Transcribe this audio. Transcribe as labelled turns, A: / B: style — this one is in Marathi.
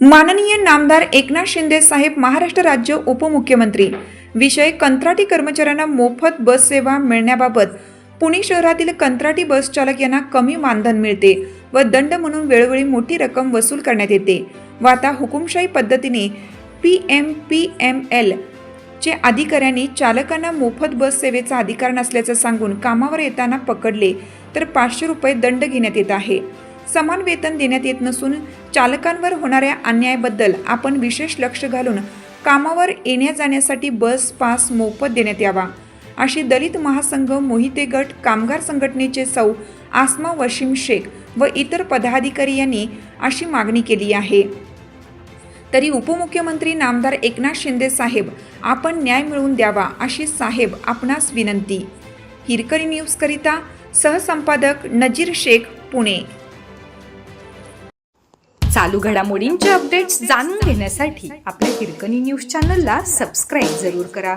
A: माननीय नामदार एकनाथ शिंदे साहेब महाराष्ट्र राज्य उपमुख्यमंत्री. विषय कंत्राटी कर्मचाऱ्यांना मोफत बस सेवा मिळण्याबाबत पुणे शहरातील कंत्राटी बस चालक यांना कमी मानधन मिळते. व दंड म्हणून वेळोवेळी मोठी रक्कम वसूल करण्यात येते. व आता हुकुमशाही पद्धतीने P M P M L चे अधिकाऱ्यांनी चालकांना मोफत बस सेवेचा अधिकार नसल्याचं सांगून कामावर येताना पकडले तर पाचशे रुपये दंड घेण्यात येत आहे. समान वेतन देण्यात येत नसून चालकांवर होणाऱ्या अन्यायाबद्दल आपण विशेष लक्ष घालून कामावर येण्या जाण्यासाठी बस पास मोफत देण्यात यावा. अशी दलित महासंघ मोहिते गट कामगार संघटनेचे सौ आसमा वशीम शेख व इतर पदाधिकारी यांनी अशी मागणी केली आहे. तरी उपमुख्यमंत्री नामदार एकनाथ शिंदे साहेब आपण न्याय मिळवून द्यावा अशी साहेब आपणास विनंती. हिरकरी न्यूजकरिता सहसंपादक नजीर शेख पुणे.
B: चालू घडामोडींचे अपडेट्स जाणून घेण्यासाठी आपल्या हिरकणी न्यूज चॅनलला सबस्क्राईब जरूर करा.